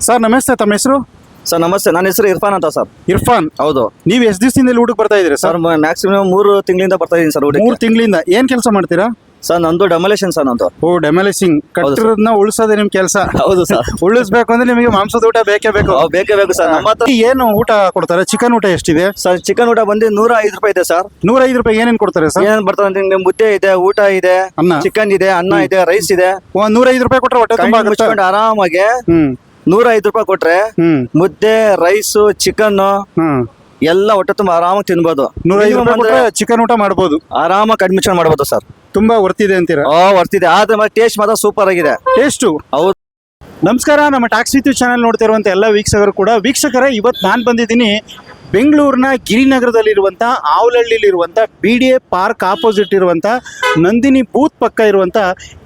Sir ನಮಸ್ತೆ ತಮ್ಮ ಹೆಸರು? ಸರ್ ನಮಸ್ತೆ ನನ್ನ ಹೆಸರು ಇರ್ಫಾನ್ ಅಂತ ಸರ್. ಇರ್ಫಾನ್? ಹೌದು. ನೀವು ಎಷ್ಟು ದಿವಸದಿಂದ ಇಲ್ಲಿ ಊಟಕ್ಕೆ ಬರ್ತಾ ಇದ್ದೀರಾ ಸರ್? ಸರ್ ಮ್ಯಾಕ್ಸಿಮಮ್ ಮೂರು ತಿಂಗಳಿಂದ ಬರ್ತಾ ಇದ್ದೀನಿ ಸರ್ ಮೂರು ಊಟಕ್ಕೆ ತಿಂಗಳಿಂದ. ಏನ್ ಕೆಲಸ ಮಾಡ್ತೀರಾ? ಸರ್ ನಂದು ಡೆಮಲೇಷನ್ ಸರ್ ನಂದು. ಓ ಡೆಮಲಿಸಿಂಗ್ ಕಟ್ಟಿರೋದನ್ನ ಉಳಿಸೋದೇ ನಿಮ್ ಕೆಲಸ. ಹೌದು ಸರ್. ಉಳಿಸ್ಬೇಕು ಅಂದ್ರೆ ನಿಮಗೆ ಮಾಂಸದ ಊಟ ಬೇಕೇ ಬೇಕು. ಅವು ಬೇಕೇ ಬೇಕು ಸರ್. ನಮ್ಮ ಹತ್ರ ಏನು ಊಟ ಕೊಡ್ತಾರೆ? ಚಿಕನ್ ಊಟ ಎಷ್ಟಿದೆ? ಸರ್ ಚಿಕನ್ ಊಟ ಬಂದು ನೂರ ಐದು ರೂಪಾಯಿ ಇದೆ ಸರ್. ನೂರ ಐದು ರೂಪಾಯಿ ಏನೇನ್ ಕೊಡ್ತಾರೆ ಸರ್? ಏನ್ ಬರ್ತದೆ ಅಂದ್ರೆ ನಿಮ್ಗೆ ಮುದ್ದೆ ಇದೆ ಊಟ ಇದೆ ಅನ್ನ. ಚಿಕನ್ ಇದೆ ಅನ್ನ ಇದೆ ರೈಸ್ ಇದೆ. ಒಂದ್ ನೂರ ಐದು ರೂಪಾಯಿ ಕೊಟ್ಟರೆ ಹೊಟ್ಟೆ ತುಂಬಾ ಮುಚ್ಕೊಂಡು ಆರಾಮಾಗಿ ಹ್ಮ್. ನೂರ ಐದು ರೂಪಾಯಿ ಕೊಟ್ರೆ ಹ್ಮ್. ಮುದ್ದೆ ರೈಸ್ ಚಿಕನ್ ಹ್ಮ್. ಎಲ್ಲ ಹೊಟ್ಟೆ ತುಂಬಾ ಆರಾಮಾಗಿ ತಿನ್ಬೋದು. ನೂರ ಐದು ರೂಪಾಯಿ ಕೊಟ್ರೆ ಚಿಕನ್ ಊಟ ಮಾಡಬಹುದು ಆರಾಮಾಗಿ ಅಡ್ಮಿಷನ್ ಮಾಡಬಹುದು ಮಾಡ್ಬೋದು ಸರ್. ತುಂಬಾ ವರ್ತಿದೆ ಅಂತೀರಾ? ಆ ವರ್ತಿದೆ. ಆದ್ರೆ ಟೇಸ್ಟ್ ಮಾತ್ರ ಸೂಪರ್ ಆಗಿದೆ. ಟೇಸ್ಟು ಹೌದು. ನಮಸ್ಕಾರ ನಮ್ಮ ಟ್ಯಾಕ್ಸಿ ಚಾನಲ್ ಚಾನೆಲ್ ನೋಡ್ತಿರುವಂಥ ಎಲ್ಲ ವೀಕ್ಷಕರು ಕೂಡ. ವೀಕ್ಷಕರೇ ಇವತ್ತು ನಾನು ಬಂದಿದ್ದೀನಿ ಬೆಂಗಳೂರಿನ ಗಿರಿನಗರದಲ್ಲಿರುವಂಥ ಆವಲಹಳ್ಳಿಲಿರುವಂಥ B D A park opposite ಇರುವಂಥ ನಂದಿನಿ ಬೂತ್ ಪಕ್ಕ ಇರುವಂಥ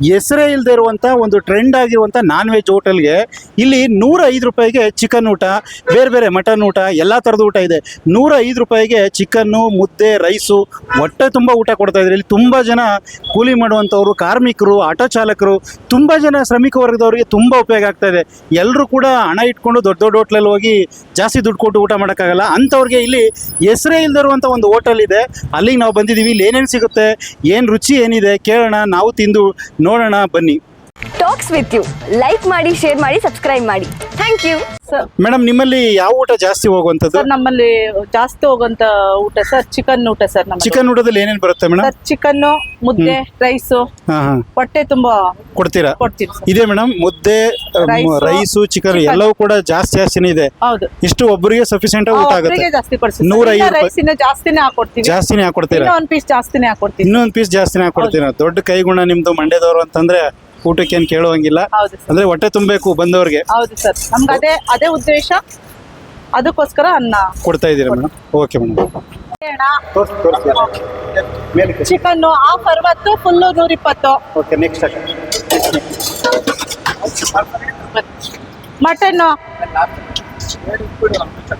ಹೆಸರೇ ಇಲ್ಲದೆ ಇರುವಂಥ ಒಂದು ಟ್ರೆಂಡ್ ಆಗಿರುವಂಥ ನಾನ್ ವೆಜ್ ಹೋಟೆಲ್ಗೆ ಇಲ್ಲಿ ನೂರ ಐದು ರೂಪಾಯಿಗೆ ಚಿಕನ್ ಊಟ, ಬೇರೆ ಬೇರೆ ಮಟನ್ ಊಟ, ಎಲ್ಲ ಥರದ ಊಟ ಇದೆ. ನೂರ ಐದು ರೂಪಾಯಿಗೆ ಚಿಕನ್ನು ಮುದ್ದೆ ರೈಸು ಹೊಟ್ಟೆ ತುಂಬ ಊಟ ಕೊಡ್ತಾ ಇದ್ರೆ ಇಲ್ಲಿ ತುಂಬ ಜನ ಕೂಲಿ ಮಾಡುವಂಥವ್ರು ಕಾರ್ಮಿಕರು, ಆಟೋ ಚಾಲಕರು, ತುಂಬ ಜನ ಶ್ರಮಿಕ ವರ್ಗದವರಿಗೆ ತುಂಬ ಉಪಯೋಗ ಆಗ್ತಾ ಇದೆ. ಎಲ್ಲರೂ ಕೂಡ ಹಣ ಇಟ್ಕೊಂಡು ದೊಡ್ಡ ದೊಡ್ಡ ಹೋಟ್ಲಲ್ಲಿ ಹೋಗಿ ಜಾಸ್ತಿ ದುಡ್ಡು ಕೊಟ್ಟು ಊಟ ಮಾಡೋಕ್ಕಾಗಲ್ಲ. ಅಂಥವ್ರಿಗೆ ಇಲ್ಲಿ ಹೆಸರೇ ಇಲ್ದಿರುವಂಥ ಒಂದು ಹೋಟೆಲ್ ಇದೆ. ಅಲ್ಲಿಗೆ ನಾವು ಬಂದಿದ್ದೀವಿ ಇಲ್ಲಿ ಏನೇನು ಸಿಗುತ್ತೆ? ಏನು ರುಚಿ ಏನಿದೆ? ಕೇಳೋಣ. ನಾವು ತಿಂದು ನೋಡೋಣ. ಬನ್ನಿ. ಟಾಕ್ಸ್ ವಿತ್ ಯು ಲೈಕ್ ಮಾಡಿ ಶೇರ್ ಮಾಡಿ ಸಬ್ಸ್ಕ್ರೈಬ್ ಮಾಡಿ. ಥ್ಯಾಂಕ್ ಯು ಸರ್ ಮೇಡಮ್ ನಿಮ್ಮಲ್ಲಿ ಯಾವ ಊಟ ಜಾಸ್ತಿ ಹೋಗುವಂತದ್ದು ಸರ್ ನಮ್ಮಲ್ಲಿ ಜಾಸ್ತಿ ಹೋಗುವಂತ ಊಟ ಸರ್ ಚಿಕನ್ ಊಟ ಸರ್ ನಮ್ಮ ಚಿಕನ್ ಊಟದಲ್ಲಿ ಏನೇನು ಬರುತ್ತೆ ಮೇಡಮ್ ಸರ್ ಚಿಕನ್ ಮುದ್ದೆ ರೈಸು ಹಾಂ ಹಾಂ. ಹೊಟ್ಟೆ ತುಂಬಾ ಕೊಡ್ತೀರಾ? ಕೊಡ್ತೀವಿ ಸರ್ ಇದೆ ಮೇಡಮ್ ಮುದ್ದೆ ರೈಸ್ ರೈಸು ಚಿಕನ್ chicken. ಎಲ್ಲವೂ ಕೂಡ ಜಾಸ್ತಿ ಜಾಸ್ತಿನೇ ಇದೆ. ಹೌದು. ಇಷ್ಟು ಒಬ್ಬರಿಗೆ ಸಫಿಶಿಯೆಂಟ್ ಊಟ ಆಗುತ್ತೆ. ಒಬ್ರಿಗೆ ಜಾಸ್ತಿ ಕೊಡ್ತೀವಿ ನೂರ ರೂಪಾಯಿ. ರೈಸ್ ಇನ್ನ ಜಾಸ್ತಿನೇ ಹಾಕೊಡ್ತೀವಿ ಜಾಸ್ತಿನೇ ಹಾಕೊಡ್ತೀರಾ? ಇನ್ನೂ ಒಂದ್ ಪೀಸ್ ಜಾಸ್ತಿನೇ ಹಾಕೊಡ್ತೀವಿ ಇನ್ನೊಂದು ಪೀಸ್ ಜಾಸ್ತಿನೇ ಹಾಕೊಡ್ತೀರಾ? ದೊಡ್ಡ ಕೈಗುಣ ನಿಮ್ದು ಮಂಡ್ಯದವರು ಅಂತಂದ್ರೆ ಊಟಕ್ಕೆ ಏನ್ ಕೇಳುವಂಗಿಲ್ಲ. ಹೌದು ಸರ್. ಅಂದ್ರೆ ಹೊಟ್ಟೆ ತುಂಬಬೇಕು ಬಂದವ್ರಿಗೆ. ಹೌದು ಸರ್. ನಮ್ಗೆ ಅದೇ ಅದೇ ಉದ್ದೇಶ ಅದಕ್ಕೋಸ್ಕರ ಅನ್ನ ಕೊಡ್ತಾ ಇದ್ದೀರಾ madam okay madam chicken half ಅರವತ್ತು ಫುಲ್ಲು ನೂರ ಇಪ್ಪತ್ತು ಓಕೆ ನೆಕ್ಸ್ಟ್ ಮಟನ್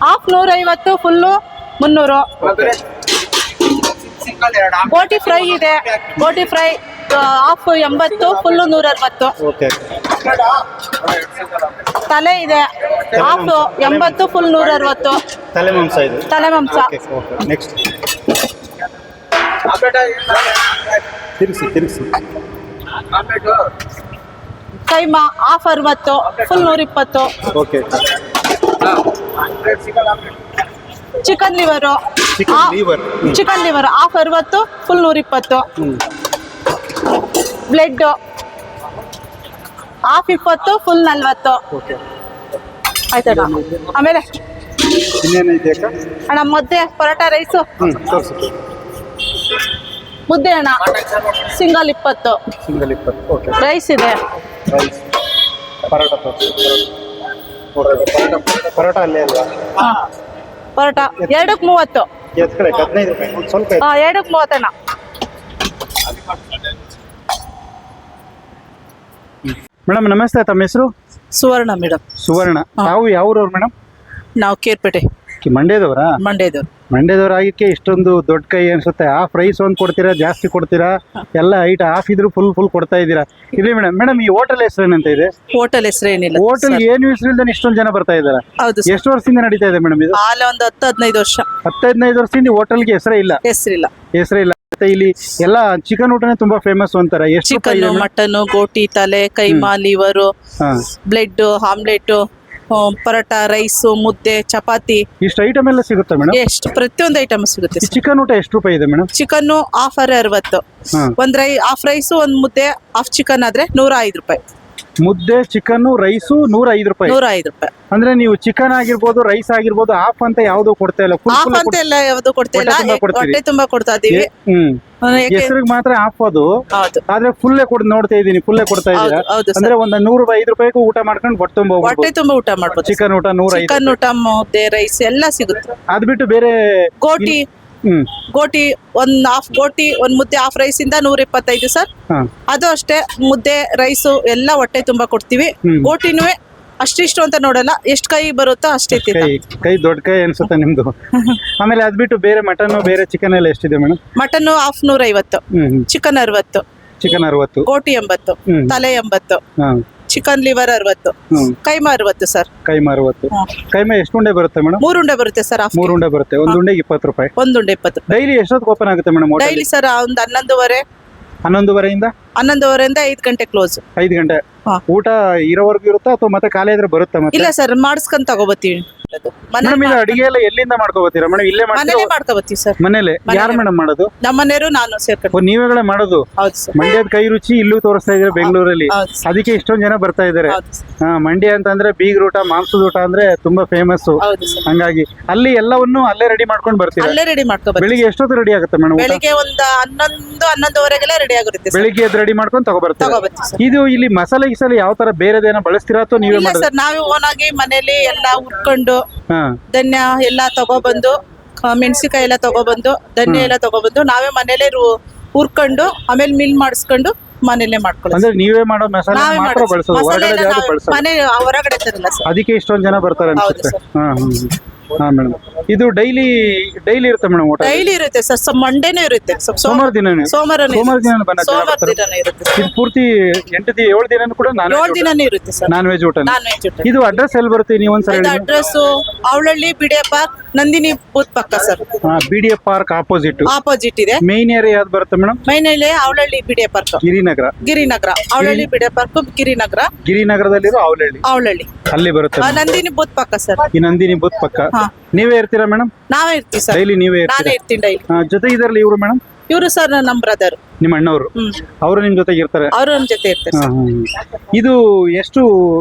ಹಾಫ್ ನೂರೈವತ್ತು ಫುಲ್ಲು ಮುನ್ನೂರು. ಬೋಟಿ ಫ್ರೈ ಇದೆ. ಬೋಟಿ ಫ್ರೈ ಹಾಫ್ ಎಂಬತ್ತು ಫುಲ್ಲು ನೂರ ಅರವತ್ತು ಓಕೆ ತಲೆ ಇದೆ ಹಾಫ್ ಎಂಬತ್ತು ಫುಲ್ ನೂರ ಅರವತ್ತು ತಲೆ ಮಾಂಸ ಇದು. ತಲೆ ಮಾಂಸ. ಓಕೆ ಓಕೆ ನೆಕ್ಸ್ಟ್ ತಿರುಗಿಸಿ ತಿರುಗಿಸಿ. ಕೈಮಾ ಹಾಫ್ ಅರವತ್ತು ಫುಲ್ ನೂರ ಇಪ್ಪತ್ತು okay chicken liver chicken liver chicken liver half ಅರವತ್ತು ಫುಲ್ ನೂರ ಇಪ್ಪತ್ತು ಬ್ಲೆಡ್ ಹಾಫ್ ಇಪ್ಪತ್ತು ಫುಲ್ ನಲ್ವತ್ತು. ಆಯ್ತಣ್ಣ ಆಮೇಲೆ ಅಣ್ಣ ಮುದ್ದೆ ಪರೋಟ ರೈಸು ಮುದ್ದೆ ಅಣ್ಣ. ಸಿಂಗಲ್ ಇಪ್ಪತ್ತು. ಸಿಂಗಲ್ ಇಪ್ಪತ್ತು. ಓಕೆ ರೈಸ್ ಇದೆ. ಪರೋಟ ಪರೋಟ ಪರೋಟ ಅಲ್ಲೇ ಅಲ್ವಾ? ಹಾ. ಪರೋಟ. ಎರಡಕ್ಕೆ ಮೂವತ್ತು. ಎರಡಕ್ಕೆ ಮೂವತ್ತಣ್ಣ ಮೇಡಮ್ ನಮಸ್ತೆ ತಮ್ಮ ಹೆಸರು? ಸುವರ್ಣ ಮೇಡಮ್. ಸುವರ್ಣ. ತಾವು ಯಾವ್ರವ್ರು ಮೇಡಮ್? ನಾವು ಕೇರ್ಪೇಟೆ. ಮಂಡ್ಯದವರಾ? ಮಂಡ್ಯದವ್ರು. ಮಂಡ್ಯದವರು ಆಗಿಕ್ಕೆ ಇಷ್ಟೊಂದು ದೊಡ್ಡ ಕೈ ಅನ್ಸುತ್ತೆ. ಆ ಪ್ರೈಸ್ ಒಂದು ಕೊಡ್ತೀರಾ ಜಾಸ್ತಿ ಕೊಡ್ತೀರಾ? ಎಲ್ಲ ಐಟ ಹಾಫ್ ಇದ್ರು ಫುಲ್ ಫುಲ್ ಕೊಡ್ತಾ ಇದ್ದೀರಾ? ಇಲ್ಲಿ ಮೇಡಮ್ ಮೇಡಮ್ ಈ ಹೋಟೆಲ್ ಹೆಸರು ಏನಂತ ಇದೆ? ಹೋಟೆಲ್ ಹೆಸರು ಏನಿಲ್ಲ. ಹೋಟೆಲ್ ಏನು ಹೆಸರು ಇಲ್ದೇ ಇಷ್ಟೊಂದು ಜನ ಬರ್ತಾ ಇದ್ದಾರೆ? ಹೌದು ಎಷ್ಟು ವರ್ಷದಿಂದ ನಡೀತಾ ಇದೆ ಮೇಡಮ್ ಇದು? ಒಂದು ಹತ್ತು ಹದಿನೈದು ವರ್ಷ. ಹತ್ತೈದನೈದು ವರ್ಷದಿಂದ ಹೋಟೆಲ್ಗೆ ಹೆಸರೇ ಇಲ್ಲ? ಹೆಸರಿಲ್ಲ. ಹೆಸರೇ ಇಲ್ಲ. ಮತ್ತೆ ಇಲ್ಲಿ ಎಲ್ಲ ಚಿಕನ್ ಊಟನೇ ತುಂಬಾ ಫೇಮಸ್ ಅಂತಾರೆ. ಎಷ್ಟು ರೂಪಾಯಿ ಚಿಕನ್ ಇದೆ? ಮಟನ್ ಗೋಟಿ ತಲೆ ಕೈಮಾ ಲಿವರು ಹಾ. ಬ್ಲೆಡ್ ಆಮ್ಲೆಟ್ ಪರೋಟ ರೈಸ್ ಮುದ್ದೆ ಚಪಾತಿ. ಇಷ್ಟು ಐಟಮ್ ಎಲ್ಲ ಸಿಗುತ್ತೆ ಮೇಡಮ್ ಎಷ್ಟು ಪ್ರತಿಯೊಂದು ಐಟಮ್ ಸಿಗುತ್ತೆ ಈ ಚಿಕನ್ ಊಟ ಎಷ್ಟು ರೂಪಾಯಿ ಇದೆ ಮೇಡಮ್ ಚಿಕನ್ ಆಫರ್ ಅರೆ ಅರವತ್ತು. ಹಾ. ಒಂದ್ ರೈ ಹಾಫ್ ರೈಸು ಒಂದ್ ಮುದ್ದೆ ಹಾಫ್ ಚಿಕನ್ ಆದ್ರೆ ನೂರ ಐದು ರೂಪಾಯಿ. ಮುದ್ದೆ ಚಿಕನ್ ರೈಸು ನೂರ ಐದು ರೂಪಾಯಿ. ನೂರ ಐದು ರೂಪಾಯಿ. ಅಂದ್ರೆ ನೀವು ಚಿಕನ್ ಆಗಿರ್ಬೋದು ರೈಸ್ ಆಗಿರ್ಬೋದು ಹಾಫ್ ಅಂತ ಯಾವ್ದು ಕೊಡ್ತಾ ಇಲ್ಲ. ಫುಲ್ ಹಾಫ್ ಅಂತ ಎಲ್ಲ ಯಾವ್ದು ಕೊಡ್ತಾ ಇಲ್ಲ. ಹೊಟ್ಟೆ ತುಂಬಾ ಕೊಡ್ತೀರಿ. ಹೊಟ್ಟೆ ತುಂಬಾ ಕೊಡ್ತಾ ಇದೀವಿ. ಹ್ಮ್. ಯಾಕೆ? ಹೆಸರಿಗೆ ಮಾತ್ರ ಹಾಫ್ ಅದು. ಹೌದು. ಆದ್ರೆ ಫುಲ್ಲೇ ಕೊಡ್ ನೋಡ್ತಾ ಇದೀನಿ ಫುಲ್ಲೇ ಕೊಡ್ತಾ ಇದ್ದೀರಾ ಹೌದು, ಸರ್. ಅಂದ್ರೆ ಒಂದ್ ನೂರ ಐದು ರೂಪಾಯಿಗೂ ಊಟ ಮಾಡ್ಕೊಂಡು ಹೊಟ್ಟೆ ತುಂಬ ಹೊಟ್ಟೆ ತುಂಬಾ ಊಟ ಮಾಡ್ಬೋದು ಚಿಕನ್ ಊಟ ನೂರ ಐದು ಚಿಕನ್ ಊಟ ಮುದ್ದೆ ರೈಸ್ ಎಲ್ಲ ಸಿಗುತ್ತೆ. ಅದ್ ಬಿಟ್ಟು ಬೇರೆ ಗೋಟಿ. ಗೋಟಿ ಒಂದ್ ಹಾಫ್ ಗೋಟಿ ಒಂದ್ ಮುದ್ದೆ ಹಾಫ್ ರೈಸ್ ಇಂದ ನೂರ ಇಪ್ಪತ್ತೈದು ಸರ್ ಅದು ಅಷ್ಟೇ ಮುದ್ದೆ ರೈಸು ಎಲ್ಲ ಹೊಟ್ಟೆ ತುಂಬಾ ಕೊಡ್ತೀವಿ. ಗೋಟಿನೂ ಅಷ್ಟಿಷ್ಟು ಅಂತ ನೋಡಲ್ಲ ಎಷ್ಟು ಕೈ ಬರುತ್ತೋ ಅಷ್ಟೇ ಕೈ ಕೈ ದೊಡ್ಡ ಕೈ ಅನ್ಸುತ್ತೆ ನಿಮ್ದು. ಆಮೇಲೆ ಅದ್ ಬಿಟ್ಟು ಬೇರೆ ಮಟನ್ ಬೇರೆ ಚಿಕನ್ ಎಲ್ಲ ಎಷ್ಟಿದೆ ಮೇಡಮ್ ಮಟನ್ ಹಾಫ್ ನೂರ ಐವತ್ತು ಚಿಕನ್ ಅರವತ್ತು ಚಿಕನ್ ಅರವತ್ತು. ಗೋಟಿ ಎಂಬತ್ತು ತಲೆ ಎಂಬತ್ತು. ಚಿಕನ್ ಲಿವರ್ ಅರವತ್ತು. ಕೈಮಾ ಅರವತ್ತು ಸರ್. ಕೈಮಾ ಅರವತ್ತು. ಕೈಮಾ ಎಷ್ಟು ಉಂಡೆ ಬರುತ್ತೆ ಮೇಡಮ್? ಮೂರು ಉಂಡೆ ಬರುತ್ತೆ ಸರ್ ಮೂರು ಉಂಡೆ ಬರುತ್ತೆ. ಒಂದು ಉಂಡೆಗೆ ಇಪ್ಪತ್ತು ರೂಪಾಯಿ. ಒಂದು ಉಂಡೆ ಇಪ್ಪತ್ತು ಡೈಲಿ ಎಷ್ಟೊತ್ತಿಗೆ ಓಪನ್ ಆಗುತ್ತೆ ಮೇಡಮ್ ಡೈಲಿ ಸರ್ ಒಂದು ಹನ್ನೊಂದುವರೆ. ಹನ್ನೊಂದುವರೆಯಿಂದ? ಹನ್ನೊಂದುವರೆಯಿಂದ ಐದು ಗಂಟೆ ಕ್ಲೋಸ್. ಐದು ಗಂಟೆ. ಊಟ ಇರೋವರೆಗೂ ಇರುತ್ತಾ ಅಥವಾ ಮತ್ತೆ ಖಾಲಿ ಆದ್ರೆ ಬರುತ್ತಾ ಇಲ್ಲ ಸರ್ ಮಾಡಿಸ್ಕೊಂಡ್ ತಗೋಬತ್ತೀವಿ. ಮೇಡಮ್ ಇದು ಅಡಿಗೆ ಎಲ್ಲ ಎಲ್ಲಿಂದ ಮಾಡ್ಕೋಬೋತೀರಾ ಮೇಡಮ್ ಇಲ್ಲೇ ಮನೇಲೆ ಮಾಡ್ತೀರಾ ಮಾಡ್ಕೋಬತ್ತೀವಿ ಸರ್. ಮನೇಲೆ. ಯಾರು ಮೇಡಮ್ ಮಾಡೋದು? ನಮ್ಮ ಮನೆಯವರು ನಾನು ಸೇರ್ಕೊಂಡು ಓ ನೀವುಗಳೇ ಮಾಡೋದು? ಹೌದು ಸರ್. ಮಂಡ್ಯದ ಕೈ ರುಚಿ ಇಲ್ಲೂ ತೋರಿಸ್ತಾ ಇದ್ರೆ ಬೆಂಗಳೂರಲ್ಲಿ? ಹೌದು ಸರ್. ಅದಕ್ಕೆ ಇಷ್ಟೊಂದ್ ಜನ ಬರ್ತಾ ಇದಾರೆ ಹೌದು ಸರ್. ಹಾ ಮಂಡ್ಯ ಅಂತಂದ್ರೆ ಬೀಗ್ ಊಟ ಮಾಂಸದ ಊಟ ಅಂದ್ರೆ ತುಂಬಾ ಫೇಮಸ್ ಹೌದು ಸರ್. ಹಂಗಾಗಿ ಅಲ್ಲಿ ಎಲ್ಲವನ್ನು ಅಲ್ಲೇ ರೆಡಿ ಮಾಡ್ಕೊಂಡು ಬರ್ತೀವಿ ಅಲ್ಲೇ ರೆಡಿ ಮಾಡ್ಕೋಬತ್ತೀವಿ ಬೆಳಿಗ್ಗೆ ಎಷ್ಟೊತ್ತು ರೆಡಿ ಆಗುತ್ತೆ ಮೇಡಮ್ ಬೆಳಿಗ್ಗೆ ಒಂದು ಹನ್ನೊಂದು ಹನ್ನೊಂದುವರೆಗೆಲ್ಲ ರೆಡಿ ಆಗುತ್ತೆ ಸರ್. ಬೆಳಿಗ್ಗೆ ಎದ್ದು ರೆಡಿ ಮಾಡ್ಕೊಂಡು ತಗೋಬರ್ತೀವಿ ತಗೋಬತ್ತೀವಿ ಸರ್. ಇದು ಇಲ್ಲಿ ಮಸಾಲೆ ಗಿಸಾಲೆ ಯಾವ ತರ ಬೇರೆದೇನ ಬಳಸ್ತೀರಾ ಅಥವಾ ನೀವೇ ಇಲ್ಲ ಮಾಡೋದು? ಸರ್ ನಾವೇ ಓನ್ ಆಗಿ ಮನೇಲಿ ಎಲ್ಲ ಹುರ್ಕೊಂಡು ಧನ್ಯ ಎಲ್ಲ ತಗೊಬಂದು ಮೆಣಸಿಕಾಯಿ ಎಲ್ಲ ತಗೊಬಂದು ಧನ್ಯ ಎಲ್ಲ ತಗೊಬಂದು ನಾವೇ ಮನೇಲೆ ರು- ಹುರ್ಕೊಂಡು ಆಮೇಲೆ ಮಿಲ್ ಮಾಡಿಸ್ಕೊಂಡು ಮನೇಲೆ ಮಾಡ್ಕೊಳ್ಳೋದು. ಅಂದ್ರೆ ನೀವೇ ಮಾಡೋ ಮಸಾಲೆ ನಾವೇ ಮಾತ್ರ ಮಾಡೋದು. ಬಳಸೋದು ಮಸಾಲೆ ಹೊರಗಡೆ ಎಲ್ಲ ಯಾವ್ದು ನಾವೇ- ಬಳಸೋದು? ಮನೆ ಹೊರಗಡೆ ತರಲ್ಲ ಸರ್. ಅದಕ್ಕೆ ಇಷ್ಟೊಂದು ಜನ ಬರ್ತಾರೆ ಹೌದು ಅನ್ಸುತ್ತೆ ಹಾ ಹಾ ಹಾ ಮೇಡಮ್ ಇದು ಡೈಲಿ ಡೈಲಿ ಇರುತ್ತೆ ಮೇಡಮ್ ಡೈಲಿ ಇರುತ್ತೆ ಸರ್ ಸಮ್ ಮಂಡೇನೇ ಇರುತ್ತೆ. ಸೊ- ಸೋಮ- ಸೋಮವಾರ ದಿನನೇ? ಸೋಮವಾರನೇ ಸೋಮವಾರ. ದಿನ ಬನ್ನ ಸೋಮವಾರ ದಿನನೂ ಇರುತ್ತೆ ಇದು ಪೂರ್ತಿ ಎಂಟು ದಿ ಏಳು ದಿನ ಕೂಡ ನಾನ್ ಏಳು ದಿನನೂ ಇರುತ್ತೆ ಸರ್. ನಾನ್ ವೆಜ್ ಊಟ ನಾನ್ ವೆಜ್ ಊಟ ಇದು ಅಡ್ರೆಸ್ ಎಲ್ಲಿ ಬರುತ್ತೆ ನೀವು ಒಂದ್ಸಲ ಇದು ಹೇಳಿ. Address Avalahalli BDA park Nandini booth ಪಕ್ಕ sir. B D F park opposite opposite ಇದೆ. ಮೇನ್ ಏರಿಯಾ ಯಾವ್ದು ಬರುತ್ತೆ madam Mainalli Avalahalli BDA park Girinagar. Girinagar. Avalahalli BDA park Girinagar. ಗಿರಿನಗರದಲ್ಲಿರೋ Avalahalli Avalahalli ಅಲ್ಲಿ ಬರುತ್ತೆ ಆ, ನಂದಿನಿ ಬೂತ್ ಪಕ್ಕ ಸರ್. ಈ ನಂದಿನಿ ಬುತ್ ಪಕ್ಕ. ಹಾ. ನೀವೇ ಇರ್ತೀರಾ ಮೇಡಮ್ ನಾವೇ ಇರ್ತೀವಿ ಸರ್. ಡೈಲಿ ನೀವೇ ಇರ್ತೀರಾ? ಇರ್ತೀನಿ ಡೈಲಿ ಆ, ಜೊತೆ ಇದರಲ್ಲಿ ಇವರು ಮೇಡಮ್ ಇವರು ಸರ್ ನಮ್ಮ ಬ್ರದರ್ ನಿಮ್ಮ ಅಣ್ಣವರು? ಅವರು ನಿಮ್ ಜೊತೆಗೆ ಇರ್ತಾರೆ? ಅವರು ನಮ್ಮ ಜೊತೆ ಇರ್ತಾರೆ ಹಾ, ಹಾ, ಹಾ. ಇದು ಎಷ್ಟು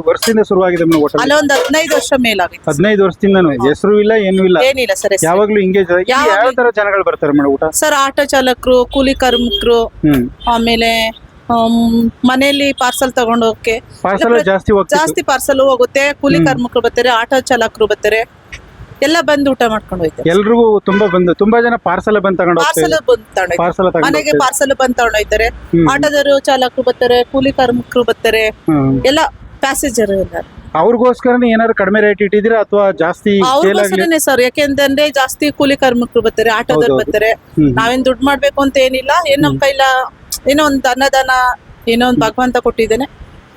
ವರ್ಷದಿಂದ ಶುರುವಾಗಿದೆ ಮೇಡಮ್ ಹೋಟೆಲ್ ಅಲ್ಲ ಒಂದು ಹದಿನೈದು ವರ್ಷ ಮೇಲಾಗಿದೆ ಹದಿನೈದು ವರ್ಷದಿಂದನೂ ಹೆಸರು ಇಲ್ಲ ಏನು ಇಲ್ಲ. ಏನಿಲ್ಲ ಸರ್ ಯಾವಾಗಲೂ ಯಾವಾಗ್ಲೂ ಹಿಂಗೆ ಇಲ್ಲಿ ಯಾವ ತರ ಜನಗಳು ಬರ್ತಾರೆ ಮೇಡಮ್ ಊಟ? ಸರ್ ಆಟೋ ಚಾಲಕರು ಕೂಲಿ ಕಾರ್ಮಿಕರು ಹ್ಮ್. ಆಮೇಲೆ ಆಮ್, ಮನೆಯಲ್ಲಿ ಪಾರ್ಸಲ್ ತಗೊಂಡು ಹೋಗಕ್ಕೆ ಪಾರ್ಸಲ್ ಜಾಸ್ತಿ ಹೋಗ್ತಿತ್ತು. ಜಾಸ್ತಿ ಪಾರ್ಸಲ್ ಹೋಗುತ್ತೆ. ಕೂಲಿ ಕಾರ್ಮಿಕರು ಬರ್ತಾರೆ ಆಟೋ ಚಾಲಕರು ಬರ್ತಾರೆ. ಎಲ್ಲ ಬಂದು ಊಟ ಮಾಡ್ಕೊಂಡು ಹೋಯ್ತಾರೆ ಎಲ್ರಿಗೂ ತುಂಬಾ ಬಂದು ತುಂಬಾ ಜನ ಪಾರ್ಸಲ್ ಬಂದ್ ತಗೊಂಡು ಪಾರ್ಸಲ್ ಬಂದು ತಗೊಂಡು ಪಾರ್ಸಲ್ ತಗೊಂಡು ಮನೆಗೆ. ಪಾರ್ಸಲ್ ಬಂದು ತಗೊಂಡು ಹೋಯ್ತಾರೆ ಹ್ಮ್. ಆಟೋದವರು ಚಾಲಕರು ಬರ್ತಾರೆ ಕೂಲಿ ಕಾರ್ಮಿಕರು ಬರ್ತಾರೆ. ಎಲ್ಲ ಪ್ಯಾಸೆಂಜರ್ ಎಲ್ಲ ಅವ್ರಿಗೋಸ್ಕರನೇ ಏನಾದ್ರು ಕಡಿಮೆ ರೇಟ್ ಇಟ್ಟಿದ್ದೀರಾ ಅಥವಾ ಜಾಸ್ತಿ ಸೇಲ್ ಆಗಿ? ಅವ್ರಿಗೋಸ್ಕರನೇ ಸರ್ ಯಾಕೆಂದ್ರೆ ಜಾಸ್ತಿ ಕೂಲಿ ಕಾರ್ಮಿಕರು ಬರ್ತಾರೆ ಆಟೋದವ್ರು ಹೌದೌದು. ಬರ್ತಾರೆ. ಹ್ಮ್. ನಾವೇನ್ ದುಡ್ಡು ಮಾಡ್ಬೇಕು ಅಂತ ಏನಿಲ್ಲ. ಏನ್ ನಮ್ ಕೈಲ ಏನೋ ಒಂದ್ ಅನ್ನದಾನ ಏನೋ ಒಂದ್ ಭಗವಂತ ಕೊಟ್ಟಿದ್ದೇನೆ.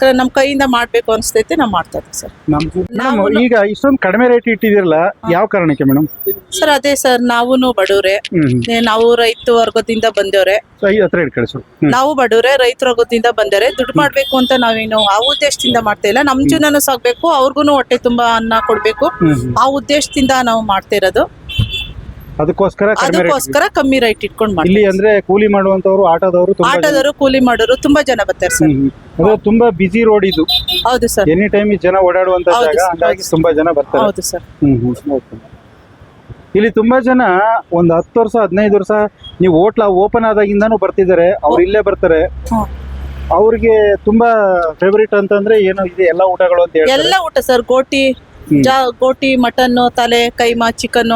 ಕ- ನಮ್ ಕೈಯಿಂದ ಮಾಡ್ಬೇಕು ಅನ್ಸ್ತೈತೆ ನಾವ್ ಮಾಡ್ತಾ ಇದ್ದೀವಿ ಸರ್. ಮೇಡಮ್ ಈಗ ಇಷ್ಟೊಂದು ಕಡಿಮೆ ರೇಟ್ ಇಟ್ಟಿದಿರಲ್ಲ ಯಾವ ಕಾರಣಕ್ಕೆ ಮೇಡಮ್? ಸರ್ ಅದೇ ಸರ್ ನಾವೂನು ಬಡವ್ರೆ. ಹ್ಮ್ ಏ, ನಾವು ರೈತ ವರ್ಗದಿಂದ ಬಂದವ್ರೆ. ಹತ್ರ ಹ್ಮ್. ನಾವು ಬಡವ್ರೆ ರೈತ ವರ್ಗದಿಂದ ಬಂದವ್ರೆ. ದುಡ್ಡು ಮಾಡ್ಬೇಕು ಅಂತ ನಾವೇನು ಆ ಉದ್ದೇಶದಿಂದ ಮಾಡ್ತಾ ಇಲ್ಲ. ನಮ್ ಜೀವನನೂ ಸಾಗ್ಬೇಕು ಅವ್ರಿಗೂ ಹೊಟ್ಟೆ ತುಂಬಾ ಅನ್ನ ಕೊಡ್ಬೇಕು. ಹ್ಮ್ ಹ್ಮ್. ಆ ಉದ್ದೇಶದಿಂದ ನಾವು ಮಾಡ್ತಾ ಇರೋದು. ಅದಕ್ಕೋಸ್ಕರ ಕಡಿಮೆ ಅದಕ್ಕೋಸ್ಕರ ಕಮ್ಮಿ ರೈಟ್ ಇಟ್ಕೊಂಡು ಇಲ್ಲಿ ಮಾಡ್ತೀವಿ ಅಂದ್ರೆ ಕೂಲಿ ಮಾಡುವಂತವ್ರು ಆಟೋದವರು ತುಂಬಾ ಜನ- ಆಟೋದವರು ಕೂಲಿ ಮಾಡೋರು ತುಂಬಾ ಜನ ಬರ್ತಾರೆ ಸರ್. ಹ್ಮ್ ಹ್ಮ್. ಅದು ತುಂಬಾ ಬಿಸಿ ರೋಡ್ ಇದು. ಹೌದು ಸರ್. ಎನಿ ಟೈಮ್ ಜನ ಓಡಾಡುವಂತ ಹೌದು ಜಾಗ ಸರ್, ಹಂಗಾಗಿ ಹೌದು ತುಂಬಾ ಜನ ಬರ್ತಾರೆ. ಹೌದು ಸರ್. ಹ್ಮ್. ಇಲ್ಲಿ ತುಂಬಾ ಜನ ಒಂದ್ ಹತ್ತು ವರ್ಷ ಹದಿನೈದು ವರ್ಷ ನೀವು ಹೋಟ್ಲ ಓಪನ್ ಆದಾಗಿಂದಾನು ಬರ್ತಿದ್ದಾರೆ. ಅವ್ರು ಇಲ್ಲೇ ಬರ್ತಾರೆ. ಹ್ಮ್. ಅವ್ರಿಗೆ ತುಂಬಾ ಫೇವರಿಟ್ ಅಂತಂದ್ರೆ ಏನು ಇದೆ ಎಲ್ಲ ಊಟಗಳು ಅಂತ ಹೇಳಿ ಎಲ್ಲ ಊಟ ಸರ್ ಗೋಟಿ ಹ್ಮ್. ಜಾ ಗೋಟಿ ಮಟನ್ ತಲೆ ಕೈಮಾ ಚಿಕನ್.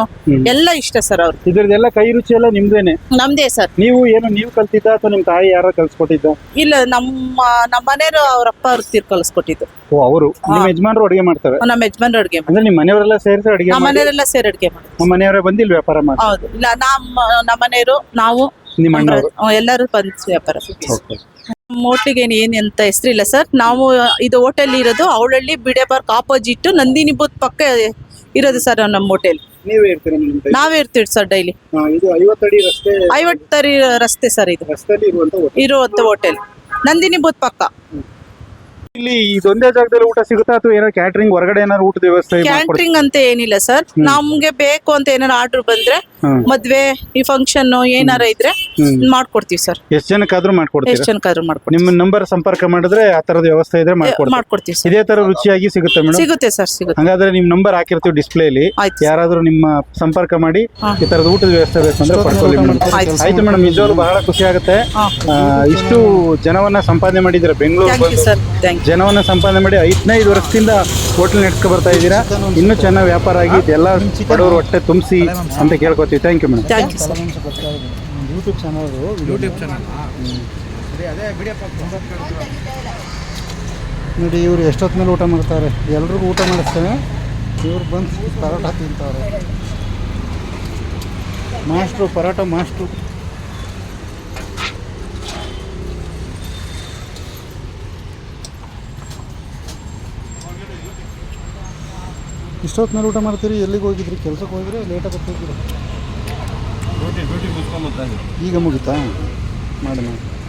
ಎಲ್ಲ ಇಷ್ಟ ಸರ್ ಅವ್ರು ಇದ್ರದ್ದೆಲ್ಲ ಕೈ ರುಚಿ ಎಲ್ಲ ನಿಮ್ದೇನೆ? ನಮ್ದೇ ಸರ್. ನೀವು ಏನು ನೀವು ಕಲ್ತಿದ್ದ ಅಥವಾ ನಿಮ್ ತಾಯಿ ಯಾರ ಕಲ್ಸ್ಕೊಟ್ಟಿದ್ದ? ಇಲ್ಲ ನಮ್ಮ ನಮ್ಮ ಮನೆಯವರು ಅವ್ರ ಅಪ್ಪ ಅವ್ರು ತೀರ್ ಕಲಿಸ್ಕೊಟ್ಟಿದ್ದು. ಓ ಅವರು? ನಿಮ್ಮ ಯಜಮಾನರು ಅಡಿಗೆ ಮಾಡ್ತಾರೆ? ನಮ್ಮ ಯಜಮಾನ್ರು ಅಡುಗೆ ಅಂದ್ರೆ ನಿಮ್ಮ ಮನೆಯವರೆಲ್ಲ ಸೇರಿಸಿ ಅಡಿಗೆ ನಮ್ಮ ಮನೆಯವರೆಲ್ಲ ಸೇರಿ ಅಡ್ಗೆ ಮಾಡಿ ನಮ್ಮ ಮನೆಯವರೇ ಬಂದಿಲ್ ವ್ಯಾಪಾರ ಮಾಡಿ ಹೌದು. ಇಲ್ಲ ನಮ್ಮ ನಮ್ಮ ಮನೆಯವರು ನಾವು ನಿಮ್ಮ ಅಣ್ಣ ಅಣ್ಣವರು ಎಲ್ಲರೂ ಬಂದು ವ್ಯಾಪಾರ ಹೋಟ್ಲಿಗೆ ಏನು ಏನು ಅಂತ ಹೆಸರಿಲ್ಲ ಸರ್. ನಾವು ಇದು ಹೋಟೆಲ್ ಇರೋದು ಅವಳಳ್ಳಿ ಬಿಡೆ ಪಾರ್ಕ್ ಆಪೋಸಿಟ್ ನಂದಿನಿ ಬೂತ್ ಪಕ್ಕ ಇರೋದು ಸರ್ ನಮ್ಮ ಹೋಟೆಲ್ ನೀವೇ ಇರ್ತೀರ ಇರ್ತೀವಿ ಸರ್ ಡೈಲಿ ಇದು ಐವತ್ತಡಿ ರಸ್ತೆ ಐವತ್ತರಿ ರಸ್ತೆ ಸರ್ ಇದು. ರಸ್ತೆಯಲ್ಲಿ ಇರುವಂತ ಹೋಟೆಲ್. ಇರುವಂತ ಹೋಟೆಲ್ ನಂದಿನಿ ಬೂತ್ ಪಕ್ಕ. ಇಲ್ಲಿ ಇದೊಂದೇ ಜಾಗದಲ್ಲಿ ಊಟ ಸಿಗುತ್ತಾ ಅಥವಾ ಏನೋ ಕ್ಯಾಟ್ರಿಂಗ್ ಹೊರಗಡೆ ಏನಾದ್ರು ಊಟದ ವ್ಯವಸ್ಥೆ ಮಾಡ್ಕೊಡ್ತೀರಾ? ಕ್ಯಾಂಟ್ರಿಂಗ್ ಅಂತ ಏನಿಲ್ಲ ಸರ್. ನಮ್ಗೆ ಬೇಕು ಅಂತ ಏನಾರ ಆರ್ಡರ್ ಬಂದ್ರೆ ಹ್ಮ್. ಮದ್ವೆ ಈ ಫಂಕ್ಷನ್ ಏನಾರ ಇದ್ರೆ ಹ್ಮ್. ಮಾಡ್ಕೊಡ್ತೀವಿ ಸರ್. ಎಷ್ಟ್ ಜನಕ್ಕಾದ್ರೂ ಮಾಡ್ಕೊಡ್ತೀರಾ? ಎಷ್ಟ್ ಜನಕ್ಕಾದ್ರೂ ಮಾಡ್ಕೊಡ್ತೀವಿ. ನಿಮ್ಮ ನಂಬರ್ ಸಂಪರ್ಕ ಮಾಡಿದ್ರೆ ಆ ತರದ ವ್ಯವಸ್ಥೆ ಇದ್ರೆ ಮಾಡ್ಕೊಡ್ತೀರಾ ಮಾಡ್ಕೊಡ್ತೀವಿ. ಸರ್. ಇದೇ ತರ ರುಚಿಯಾಗಿ ಸಿಗುತ್ತೆ ಮೇಡಮ್? ಸಿಗುತ್ತೆ ಸರ್ ಸಿಗುತ್ತೆ. ಹಂಗಾದ್ರೆ ನಿಮ್ ನಂಬರ್ ಹಾಕಿರ್ತೀವಿ ಡಿಸ್ಪ್ಲೇಲಿ ಆಯ್ತು ಯಾರಾದ್ರೂ ನಿಮ್ಮ ಸಂಪರ್ಕ ಮಾಡಿ ಈ ತರದ ಊಟದ ವ್ಯವಸ್ಥೆ ಬೇಕಂದ್ರೆ ಪಡ್ಕೊಳ್ಳಿ ಮೇಡಮ್. ಆಯ್ತು. ಆಯ್ತು ಮೇಡಮ್ ನಿಜವಾಗ್ಲೂ ಬಹಳ ಖುಷಿ ಆಗುತ್ತೆ. ಹಾ. ಆ, ಇಷ್ಟು ಜನವನ್ನ ಸಂಪಾದನೆ ಮಾಡಿದ್ರೆ ಬೆಂಗಳೂರು ಥ್ಯಾಂಕ್ ಯು ಬಂದು? ಸರ್. ಥ್ಯಾಂಕ್ ಯು ಜನವನ್ನ ಸಂಪಾದನೆ ಮಾಡಿ ಐದನೈದು ವರ್ಷದಿಂದ ಹೋಟೆಲ್ ನಡೆಸ್ಕೊ ಬರ್ತಾ ಇದ್ದೀರಾ? ಇನ್ನೂ ಚೆನ್ನಾಗಿ ವ್ಯಾಪಾರ ಆಗಿ ಎಲ್ಲ ಬಡವರು ಹೊಟ್ಟೆ ತುಂಬಿಸಿ ಅಂತ ಕೇಳ್ಕೊತೀವಿ. Thank you madam thank you sir YouTube channel YouTube channel ನೋಡಿ ಇವರು ಎಷ್ಟೊತ್ತ ಮೇಲೆ ಊಟ ಮಾಡ್ತಾರೆ? ಎಲ್ರಿಗೂ ಊಟ ಮಾಡಿಸ್ತೇವೆ ಇವ್ರು ಬಂದು ಪರೋಟ ತಿಂತಾರೆ. Master parotta master. ಇಷ್ಟೊತ್ತಿನಲ್ಲಿ ಊಟ ಮಾಡ್ತೀರಿ? ಎಲ್ಲಿಗೆ ಹೋಗಿದ್ರಿ? ಕೆಲಸಕ್ಕೆ ಹೋಗಿದ್ರೆ? ಲೇಟಾಗಿ ಹೋಗಿದ್ರಿ ಡ್ಯೂಟಿ ಈಗ ಮುಗಿತಾ? ಮಾಡಿ ಮಾಡಿ.